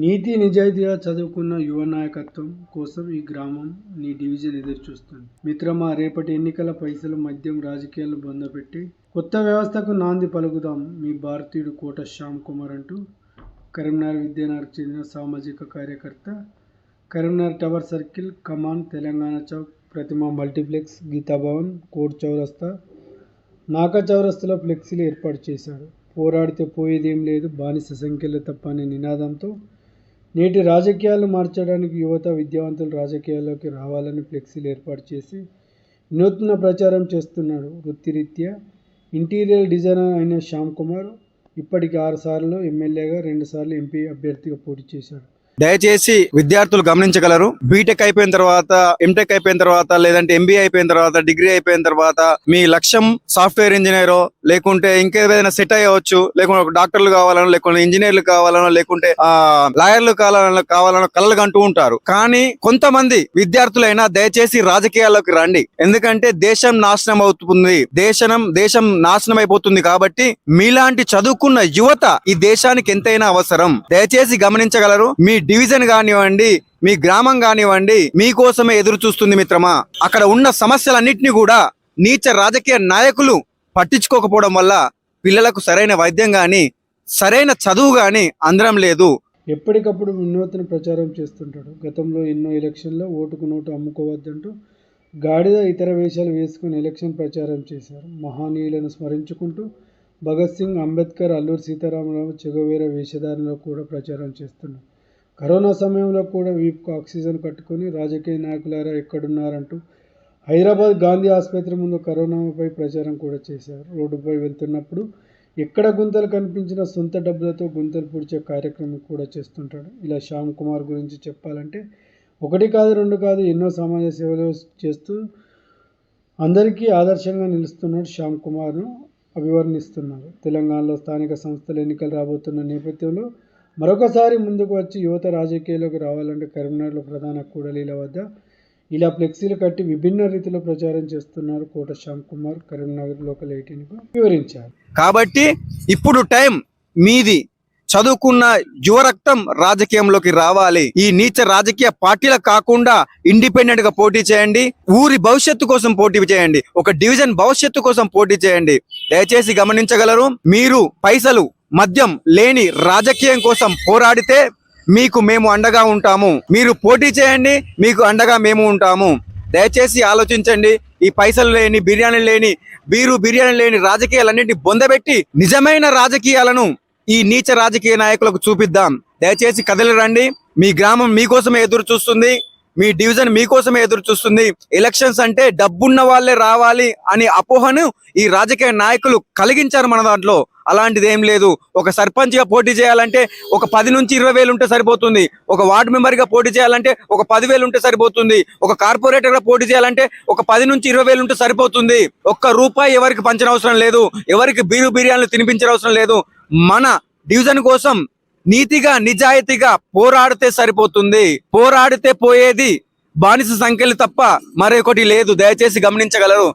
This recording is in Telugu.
నీతి నిజాయితీగా చదువుకున్న యువ నాయకత్వం కోసం ఈ గ్రామం నీ డివిజన్ ఎదురు చూస్తుంది. మిత్రమా రేపటి ఎన్నికల పైసలు మద్యం రాజకీయాలు బొందపెట్టి కొత్త వ్యవస్థకు నాంది పలుకుదాం మీ భారతీయుడు కోట శ్యామ్ కుమార్ అంటూ కరీంనగర్ విద్యానగర్కు చెందిన సామాజిక కార్యకర్త Karimnagar tower circle Kaman Telangana Chowk Prathima multiplex Geetha Bhavan court చౌరస్తా నాకా చౌరస్తలో ఫ్లెక్సీలు ఏర్పాటు చేశాడు పోరాడితే పోయేదేం లేదు బానిస సంఖ్యలు తప్ప అనే నినాదంతో నేటి రాజకీయాలు మార్చడానికి యువత విద్యావంతులు రాజకీయాల్లోకి రావాలని ఫ్లెక్సీలు ఏర్పాటు చేసి వినూత్న ప్రచారం చేస్తున్నాడు వృత్తిరీత్యా. ఇంటీరియర్ డిజైనర్ అయిన శ్యామ్ కుమార్ ఇప్పటికి ఆరు సార్లు ఎమ్మెల్యేగా రెండు సార్లు ఎంపీ అభ్యర్థిగా పోటీ చేశాడు. దయచేసి విద్యార్థులు గమనించగలరు. బీటెక్ అయిపోయిన తర్వాత ఎంటెక్ అయిపోయిన తర్వాత లేదంటే ఎంబీఏ అయిపోయిన తర్వాత డిగ్రీ అయిపోయిన తర్వాత మీ లక్ష్యం సాఫ్ట్వేర్ ఇంజనీరో లేకుంటే ఇంకేదైనా సెట్ అయ్యవచ్చు లేకుంటే డాక్టర్లు కావాలనో లేకుంటే ఇంజనీర్లు కావాలనో లేకుంటే లాయర్లు కావాలనో కావాలనో కలలు కంటూ ఉంటారు. కానీ కొంతమంది విద్యార్థులైనా దయచేసి రాజకీయాల్లోకి రండి. ఎందుకంటే దేశం నాశనం అవుతుంది. దేశం దేశం నాశనం అయిపోతుంది కాబట్టి మీలాంటి చదువుకున్న యువత ఈ దేశానికి ఎంతైనా అవసరం. దయచేసి గమనించగలరు మీ డివిజన్ కానివ్వండి మీ గ్రామం కానివ్వండి మీకోసమే ఎదురు చూస్తుంది మిత్రమా. అక్కడ ఉన్న సమస్యలన్నింటినీ కూడా నీచ రాజకీయ నాయకులు పట్టించుకోకపోవడం వల్ల పిల్లలకు సరైన వైద్యం కానీ సరైన చదువు కానీ అందరం లేదు. ఎప్పటికప్పుడు వినూత్న ప్రచారం చేస్తుంటాడు. గతంలో ఎన్నో ఎలక్షన్లో ఓటుకు నోటు అమ్ముకోవద్దంటూ గాడిద ఇతర వేషాలు వేసుకుని ఎలక్షన్ ప్రచారం చేశారు. మహానీయులను స్మరించుకుంటూ భగత్ సింగ్ అంబేద్కర్ అల్లూరి సీతారామరావు చెగవేర వేషధారణలో కూడా ప్రచారం చేస్తున్నారు. కరోనా సమయంలో కూడా వీపుకు ఆక్సిజన్ కట్టుకొని రాజకీయ నాయకులారా ఎక్కడున్నారంటూ హైదరాబాద్ గాంధీ ఆసుపత్రి ముందు కరోనాపై ప్రచారం కూడా చేశారు. రోడ్డుపై వెళ్తున్నప్పుడు ఎక్కడ గుంతలు కనిపించినా సొంత డబ్బులతో గుంతలు పూడ్చే కార్యక్రమం కూడా చేస్తుంటాడు. ఇలా శ్యామ్ కుమార్ గురించి చెప్పాలంటే ఒకటి కాదు రెండు కాదు ఎన్నో సమాజ సేవలు చేస్తూ అందరికీ ఆదర్శంగా నిలుస్తున్నాడు శ్యామ్ కుమార్ను అభివర్ణిస్తున్నారు. తెలంగాణలో స్థానిక సంస్థల ఎన్నికలు రాబోతున్న నేపథ్యంలో మరొకసారి ముందుకు వచ్చి యువత రాజకీయాల్లోకి రావాలంటే కరీంనగర్లో ప్రధాన కూడలీల వద్ద ఇలా ఫ్లెక్సీలు కట్టి విభిన్న రీతిలో ప్రచారం చేస్తున్నారు కోట శ్యామ్ కుమార్ కరీంనగర్ లోకల్ ఎయిటీన్కు వివరించారు. కాబట్టి ఇప్పుడు టైం మీది. చదువుకున్న యువరక్తం రాజకీయంలోకి రావాలి. ఈ నీచ రాజకీయ పార్టీల కాకుండా ఇండిపెండెంట్గా పోటీ చేయండి. ఊరి భవిష్యత్తు కోసం పోటీ చేయండి. ఒక డివిజన్ భవిష్యత్తు కోసం పోటీ చేయండి. దయచేసి గమనించగలరు మీరు పైసలు మద్యం లేని రాజకీయం కోసం పోరాడితే మీకు మేము అండగా ఉంటాము. మీరు పోటీ చేయండి మీకు అండగా మేము ఉంటాము. దయచేసి ఆలోచించండి ఈ పైసలు లేని బిర్యానీ లేని బీరు బిర్యానీ లేని రాజకీయాలన్నింటినీ బొందబెట్టి నిజమైన రాజకీయాలను ఈ నీచ రాజకీయ నాయకులకు చూపిద్దాం. దయచేసి కదలి రండి మీ గ్రామం మీకోసమే ఎదురు చూస్తుంది మీ డివిజన్ మీకోసమే ఎదురు చూస్తుంది. ఎలక్షన్స్ అంటే డబ్బున్న వాళ్ళే రావాలి అని అపోహను ఈ రాజకీయ నాయకులు కలిగించారు మన దాంట్లో. అలాంటిది ఏం లేదు. ఒక సర్పంచ్గా పోటీ చేయాలంటే ఒక పది నుంచి ఇరవై వేలు ఉంటే సరిపోతుంది. ఒక వార్డు మెంబర్గా పోటీ చేయాలంటే ఒక పదివేలు ఉంటే సరిపోతుంది. ఒక కార్పొరేటర్గా పోటీ చేయాలంటే ఒక పది నుంచి ఇరవై వేలు ఉంటే సరిపోతుంది. ఒక్క రూపాయి ఎవరికి పంచిన అవసరం లేదు. ఎవరికి బీరు బిర్యానీలు తినిపించిన అవసరం లేదు. మన డివిజన్ కోసం నీతిగా నిజాయితీగా పోరాడితే సరిపోతుంది. పోరాడితే పోయేది బానిస సంఖ్యలు తప్ప మరొకటి లేదు. దయచేసి గమనించగలరు.